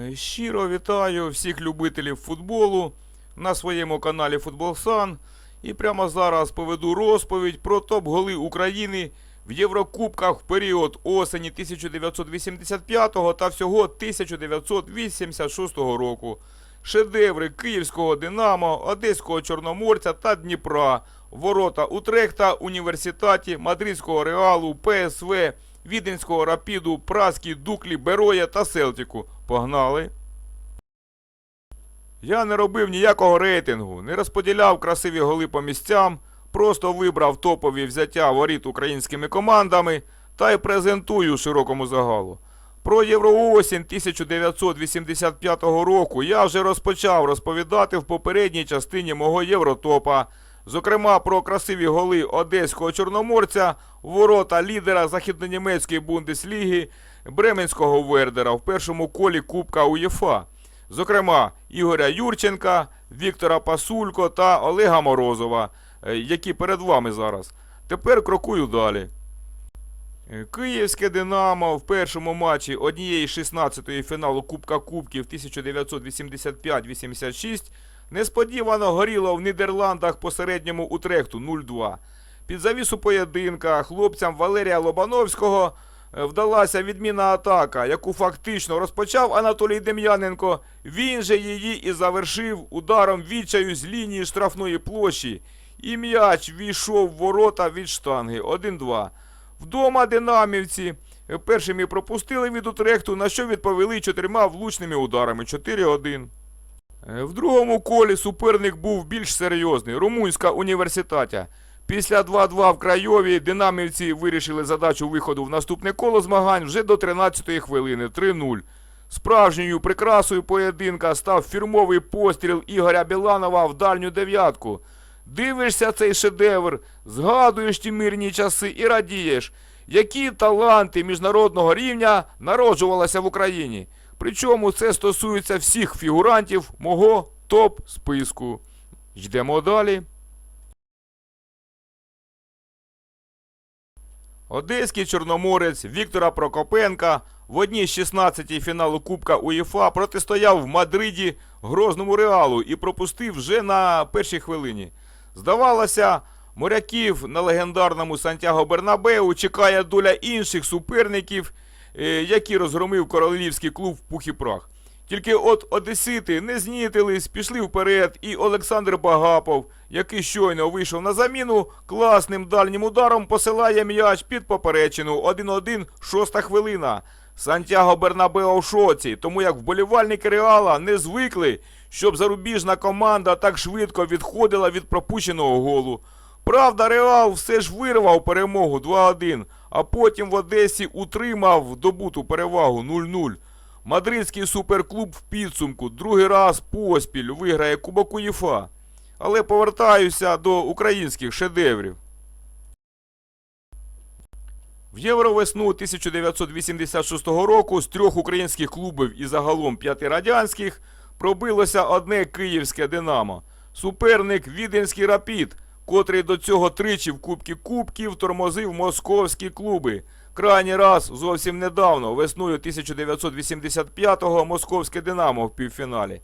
Е, Щиро вітаю всіх любителів футболу на своєму каналі Футболсан. І прямо зараз поведу розповідь про топ-голи України в Єврокубках в період осені 1985 та всього 1986 року. Шедеври Київського Динамо, Одеського Чорноморця та Дніпра, ворота Утрехта, Університаті, Мадридського Реалу, ПСВ, Віденського Рапіду, Праській Дуклі, Бероя та Селтіку. Погнали! Я не робив ніякого рейтингу, не розподіляв красиві голи по місцям, просто вибрав топові взяття воріт українськими командами та й презентую широкому загалу. Про Євроосінь 1985 року я вже розпочав розповідати в попередній частині мого Євротопа. Зокрема, про красиві голи одеського чорноморця, ворота лідера західнонімецької бундесліги Бременського Вердера в першому колі Кубка УЄФА. Зокрема, Ігоря Юрченка, Віктора Пасулько та Олега Морозова, е, які перед вами зараз. Тепер крокую далі. Е, Київське Динамо в першому матчі однієї 16-ї фіналу Кубка Кубків 1985-86 несподівано горіло в Нідерландах по середньому Утрехту 0-2. Під завісу поєдинка хлопцям Валерія Лобановського вдалася відмінна атака, яку фактично розпочав Анатолій Дем'яненко. Він же її і завершив ударом відчаю з лінії штрафної площі. І м'яч війшов в ворота від штанги 1-2. Вдома динамівці першими пропустили від Утрехту, на що відповіли чотирма влучними ударами 4-1. Е, В другому колі суперник був більш серйозний Румунська університатя. Після 2-2 в Крайові динамівці вирішили задачу виходу в наступне коло змагань вже до 13-ї хвилини 3-0. Справжньою прикрасою поєдинка став фірмовий постріл Ігоря Біланова в дальню дев'ятку. Дивишся цей шедевр, згадуєш ті мирні часи і радієш, які таланти міжнародного рівня народжувалися в Україні. Причому це стосується всіх фігурантів мого топ-списку. Йдемо далі. Одеський чорноморець Віктора Прокопенка в одній з 16 фіналу Кубка УЄФА протистояв в Мадриді Грозному Реалу і пропустив вже на першій хвилині. Здавалося, моряків на легендарному Сантьяго Бернабеу чекає доля інших суперників, е, які розгромив королівський клуб в пух і прах. Тільки от одесити не знітились, пішли вперед, і Олександр Багапов, який щойно вийшов на заміну, класним дальнім ударом посилає м'яч під поперечину 1-1, шоста хвилина. Сантьяго Бернабео в шоці, тому як вболівальники Реала не звикли, щоб зарубіжна команда так швидко відходила від пропущеного голу. Правда, Реал все ж вирвав перемогу 2-1, а потім в Одесі утримав добуту перевагу 0-0. Мадридський суперклуб в підсумку другий раз поспіль виграє Кубок УЄФА. Але повертаюся до українських шедеврів. В Євровесну 1986 року з трьох українських клубів і загалом п'яти радянських пробилося одне київське Динамо. Суперник Віденський Рапід, котрий до цього тричі в Кубки Кубків тормозив московські клуби. Крайній раз зовсім недавно, весною 1985-го, московське Динамо в півфіналі.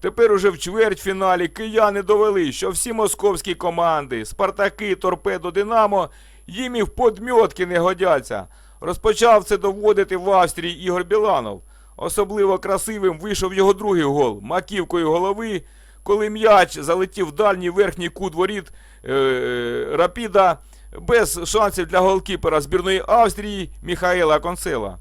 Тепер уже в чвертьфіналі кияни довели, що всі московські команди, Спартаки, Торпедо, Динамо, їм і в подмьотки не годяться. Розпочав це доводити в Австрії Ігор Біланов. Особливо красивим вийшов його другий гол маківкою голови, коли м'яч залетів в дальній верхній кут воріт е, е, Рапіда без шансів для голкіпера збірної Австрії Міхаела Концела.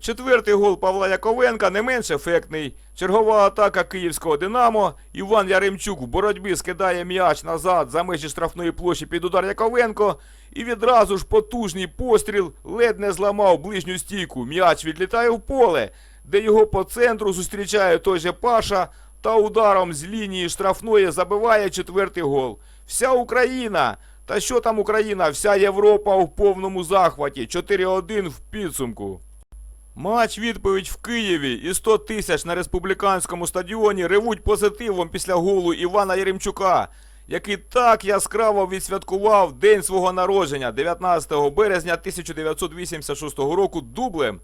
Четвертий гол Павла Яковенка не менш ефектний. Чергова атака київського Динамо. Іван Яремчук в боротьбі скидає м'яч назад за межі штрафної площі під удар Яковенко. І відразу ж потужний постріл ледь не зламав ближню стійку. М'яч відлітає в поле, де його по центру зустрічає той же Паша та ударом з лінії штрафної забиває четвертий гол. Вся Україна. Та що там Україна? Вся Європа в повному захваті. 4-1 в підсумку. Матч відповідь в Києві і 100 тисяч на республіканському стадіоні ревуть позитивом після голу Івана Єремчука, який так яскраво відсвяткував день свого народження 19 березня 1986 року дублем.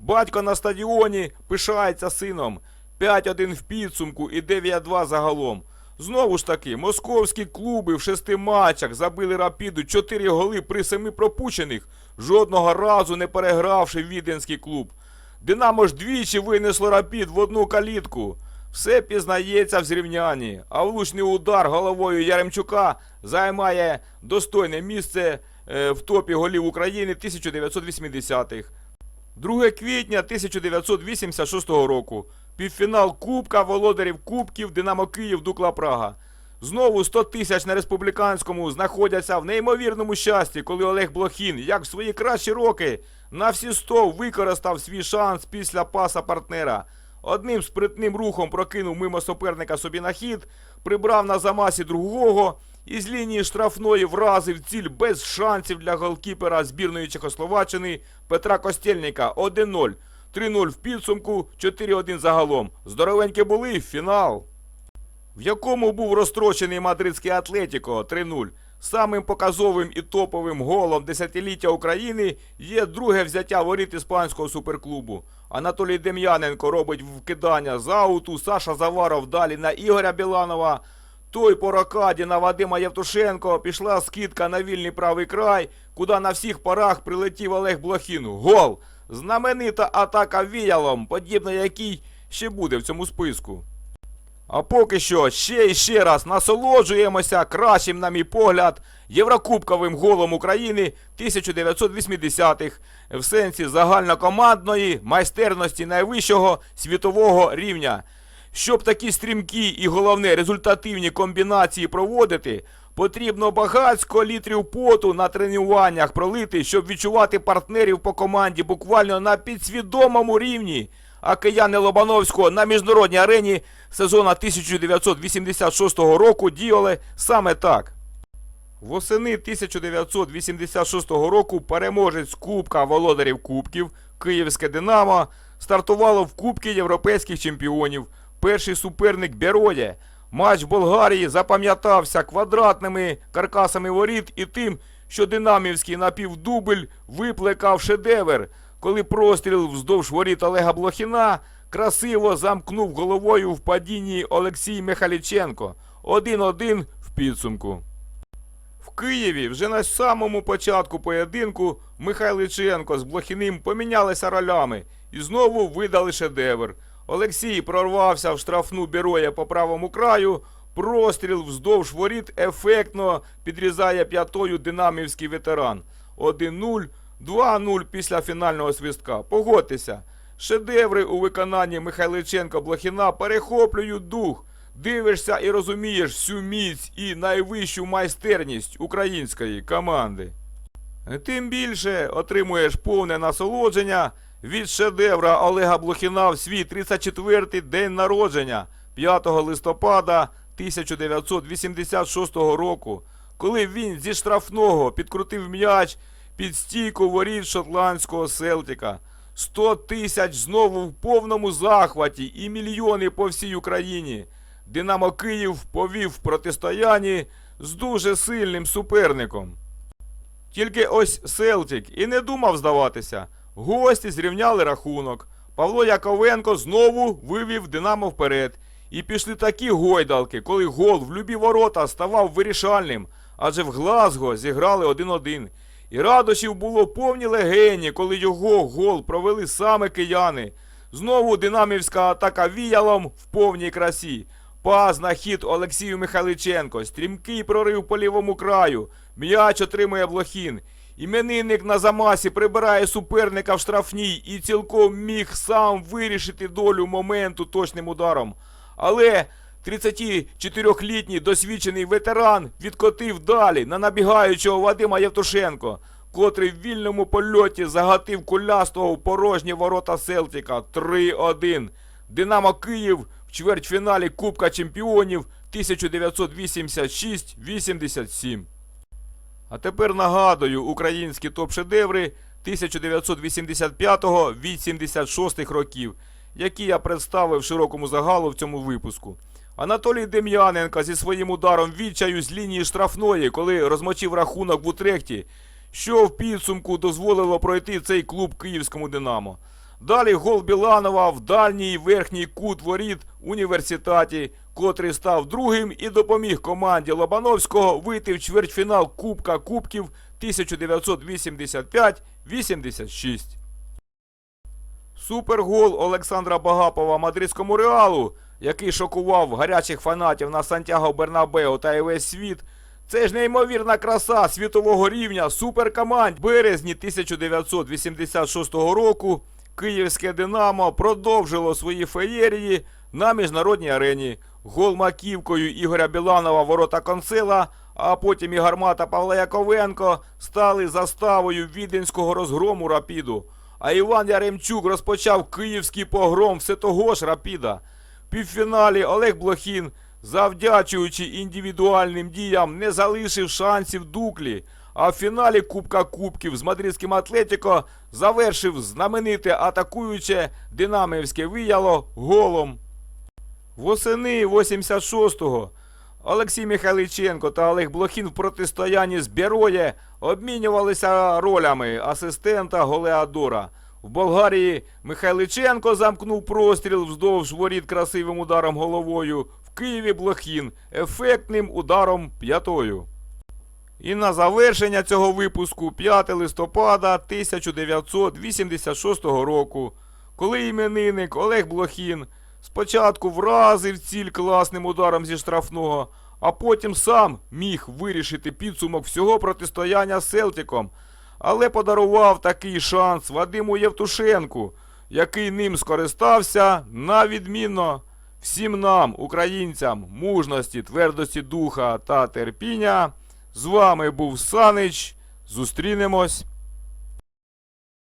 Батько на стадіоні пишається сином. 5-1 в підсумку і 9-2 загалом. Знову ж таки, московські клуби в шести матчах забили рапіду 4 голи при семи пропущених, жодного разу не перегравши віденський клуб. Динамо ж двічі винесло рапід в одну калітку. Все пізнається в зрівнянні, а влучний удар головою Яремчука займає достойне місце е, в топі голів України 1980-х. 2 квітня 1986 року. Півфінал Кубка володарів Кубків Динамо Київ Дукла Прага. Знову 100 тисяч на республіканському знаходяться в неймовірному щасті, коли Олег Блохін, як в свої кращі роки, на всі 100 використав свій шанс після паса партнера. Одним спритним рухом прокинув мимо суперника собі на хід, прибрав на замасі другого і з лінії штрафної вразив ціль без шансів для голкіпера збірної Чехословаччини Петра Костєльника 1-0. 3-0 в підсумку, 4-1 загалом. Здоровенькі були, фінал. В якому був розстрочений мадридський Атлетіко 3-0. Самим показовим і топовим голом десятиліття України є друге взяття воріт іспанського суперклубу. Анатолій Дем'яненко робить вкидання з ауту, Саша Заваров далі на Ігоря Біланова. Той по рокаді на Вадима Євтушенко пішла скидка на вільний правий край, куди на всіх парах прилетів Олег Блохін. Гол! Знаменита атака віялом, подібна якій ще буде в цьому списку. А поки що ще і ще раз насолоджуємося кращим, на мій погляд, Єврокубковим голом України 1980-х в сенсі загальнокомандної майстерності найвищого світового рівня. Щоб такі стрімкі і головне результативні комбінації проводити, потрібно багатько літрів поту на тренуваннях пролити, щоб відчувати партнерів по команді буквально на підсвідомому рівні. А кияни Лобановського на міжнародній арені сезону 1986 року діяли саме так. Восени 1986 року переможець Кубка Володарів Кубків Київське Динамо стартувало в Кубки Європейських чемпіонів. Перший суперник Беродя. Матч Болгарії запам'ятався квадратними каркасами воріт і тим, що динамівський напівдубль виплекав шедевр, коли простріл вздовж воріт Олега Блохіна красиво замкнув головою в падінні Олексій Михайліченко. 1-1 в підсумку. В Києві вже на самому початку поєдинку Михайличенко з Блохіним помінялися ролями і знову видали шедевр. Олексій прорвався в штрафну Бероя по правому краю. Простріл вздовж воріт ефектно підрізає п'ятою динамівський ветеран. 1-0, 2-0 після фінального свистка. Погодьтеся, шедеври у виконанні Михайличенка Блохіна перехоплюють дух. Дивишся і розумієш всю міць і найвищу майстерність української команди. Тим більше отримуєш повне насолодження від шедевра Олега Блохіна в свій 34-й день народження 5 листопада 1986 року, коли він зі штрафного підкрутив м'яч під стійку воріт шотландського Селтіка. 100 тисяч знову в повному захваті і мільйони по всій Україні. Динамо Київ повів в протистоянні з дуже сильним суперником. Тільки ось Селтік і не думав здаватися. Гості зрівняли рахунок. Павло Яковенко знову вивів Динамо вперед. І пішли такі гойдалки, коли гол в любі ворота ставав вирішальним, адже в Глазго зіграли 1-1. І радощів було повні легені, коли його гол провели саме кияни. Знову динамівська атака віялом в повній красі. Пас на хід Олексію Михайличенко, стрімкий прорив по лівому краю. М'яч отримує Блохін. Іменинник на замасі прибирає суперника в штрафній і цілком міг сам вирішити долю моменту точним ударом. Але 34-літній досвідчений ветеран відкотив далі на набігаючого Вадима Євтушенко, котрий в вільному польоті загатив кулястого в порожні ворота Селтіка 3-1. Динамо Київ в чвертьфіналі Кубка Чемпіонів 1986-87. А тепер нагадую українські топ-шедеври 1985-86 років, які я представив широкому загалу в цьому випуску. Анатолій Дем'яненко зі своїм ударом відчаю з лінії штрафної, коли розмочив рахунок в Утрехті, що в підсумку дозволило пройти цей клуб київському Динамо. Далі гол Біланова в дальній верхній кут воріт університеті, котрий став другим і допоміг команді Лобановського вийти в чвертьфінал Кубка Кубків 1985-86. Супергол Олександра Багапова мадридському реалу, який шокував гарячих фанатів на Сантьяго Бернабео та і весь світ. Це ж неймовірна краса світового рівня суперкоманд. Березні 1986 року Київське Динамо продовжило свої феєрії на міжнародній арені. Гол маківкою Ігоря Біланова ворота Консила, а потім і гармата Павла Яковенко стали заставою віденського розгрому Рапіду. А Іван Яремчук розпочав київський погром все того ж Рапіда. В півфіналі Олег Блохін, завдячуючи індивідуальним діям, не залишив шансів Дуклі. А в фіналі Кубка Кубків з мадридським Атлетіко завершив знамените атакуюче динамівське вияло голом. Восени 86-го Олексій Михайличенко та Олег Блохін в протистоянні з Бероє обмінювалися ролями асистента Голеадора. В Болгарії Михайличенко замкнув простріл вздовж воріт красивим ударом головою. В Києві Блохін ефектним ударом п'ятою. І на завершення цього випуску 5 листопада 1986 року, коли іменинник Олег Блохін спочатку вразив ціль класним ударом зі штрафного, а потім сам міг вирішити підсумок всього протистояння з Селтиком, але подарував такий шанс Вадиму Євтушенку, який ним скористався на відмінно. Всім нам, українцям, мужності, твердості духа та терпіння. З вами був Санич. Зустрінемось